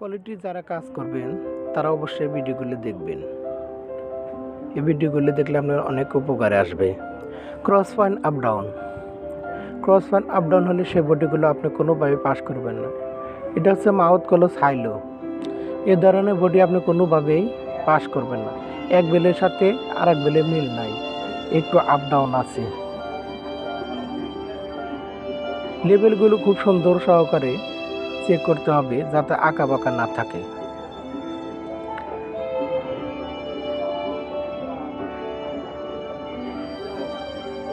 Quality যারা কাজ করবেন, তারা অবশ্যই ভিডিওগুলো দেখবেন। এই ভিডিওগুলো দেখলে আপনার অনেক উপকারে আসবে। Cross point up down cross point up down হলে সে বডিগুলো আপনি কোনোভাবে পাস করবেন না। এটা হচ্ছে মাউথ কলস হাইলো এ ধরনের বডি আপনি কোনোভাবেই পাস করবেন না। এক বেলের সাথে আর এক বেলে মিল নাই। একটু আপ ডাউন আছে। লেভেলগুলো খুব সুন্দর সহকারে চেক করতে হবে যাতে আঁকা বাঁকা না থাকে।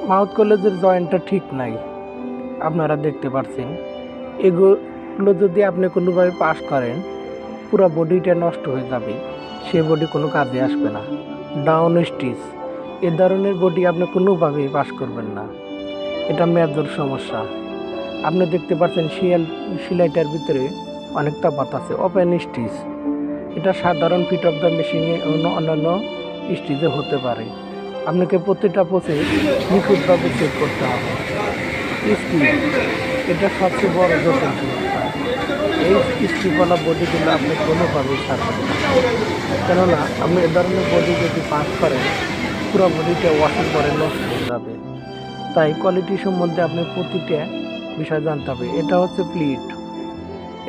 মাউথ কলেজের জয়েন্টটা ঠিক নাই, আপনারা দেখতে পাচ্ছেন এগুলো যদি আপনি কোনোভাবে পাশ করেন, পুরো বডিটা নষ্ট হয়ে যাবে, সে বডি কোনো কাজে আসবে না। ডাউন স্টিচ, এ ধরনের বডি আপনি কোনোভাবেই পাশ করবেন না। এটা মেজর সমস্যা। আপনি দেখতে পাচ্ছেন শিয়াল সেলাইটার ভিতরে অনেক তফাৎ আছে ওপেন স্টিচ এটা সাধারণ ফিট অফ দ্য মেশিনে অন্য অন্যান্য স্টিচে হতে পারে। আপনাকে প্রতিটা পোষে নিখুঁতভাবে চেক করতে হবে। স্টিচ এটা সবচেয়ে বড় জটিল এই স্টিপওয়ালা বডিগুলো আপনি কোনোভাবেই ছাড়বেন কেননা, আপনি এ ধরনের বডি যদি পাস করেন, পুরো বডিটা ওয়াশিং করে নষ্ট হয়ে যাবে। তাই কোয়ালিটি সম্বন্ধে আপনি প্রতিটা বিষয় জানতে হবে। এটা হচ্ছে প্লিট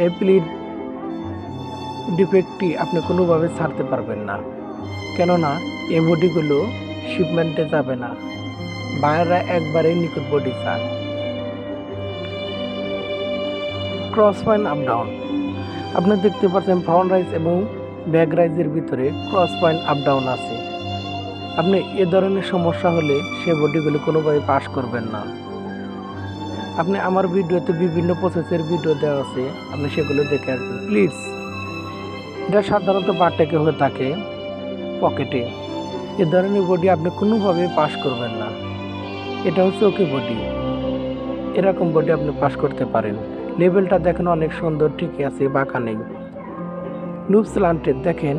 এই প্লিট ডিফেক্টটি আপনি কোনোভাবে ছাড়তে পারবেন না। কেননা, এই বডিগুলো শিপমেন্টে যাবে না। বায়াররা একবারেই নিখুঁত বডি চায়। ক্রস পয়েন্ট আপ ডাউন আপনি দেখতে পাচ্ছেন ফ্রন্ট রাইজ এবং ব্যাক রাইজের ভিতরে ক্রস পয়েন্ট আপ ডাউন আছে। আপনি এ ধরনের সমস্যা হলে সে বডিগুলো কোনোভাবে পাস করবেন না। আপনি আমার ভিডিওতে বিভিন্ন প্রসেসের ভিডিও দেওয়া আছে, আপনি সেগুলো দেখে আসবেন। প্লিজ এটা সাধারণত বারটেকে হয়ে থাকে পকেটে এ ধরনের বডি আপনি কোনোভাবে পাস করবেন না। এটা হচ্ছে ওকে বডি এরকম বডি আপনি পাস করতে পারেন। লেভেলটা দেখেন অনেক সুন্দর, ঠিকই আছে, বাঁকা নেই। লুপ স্লান্টেড দেখেন,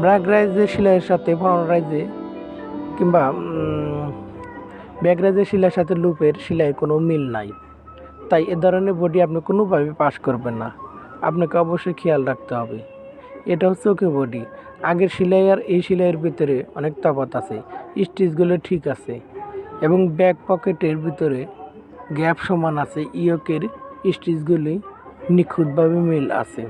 ব্র্যাক রাইজের সেলাইয়ের সাথে ফ্রন্ট রাইজে কিংবা ব্যাক রাইজের সেলাইয়ের সাথে লুপের সেলাই কোনো মিল নাই। তাই এ ধরনের বডি আপনি কোনোভাবে পাশ করবেন না। আপনাকে অবশ্যই খেয়াল রাখতে হবে। এটা হচ্ছে ওকে বডি। আগের সেলাই আর এই সেলাইয়ের ভিতরে অনেক তফাত আছে। স্টিচগুলো ঠিক আছে। এবং ব্যাক পকেটের ভিতরে গ্যাপ সমান আছে। ইয়কের স্টিচগুলি নিখুঁতভাবে মিল আছে।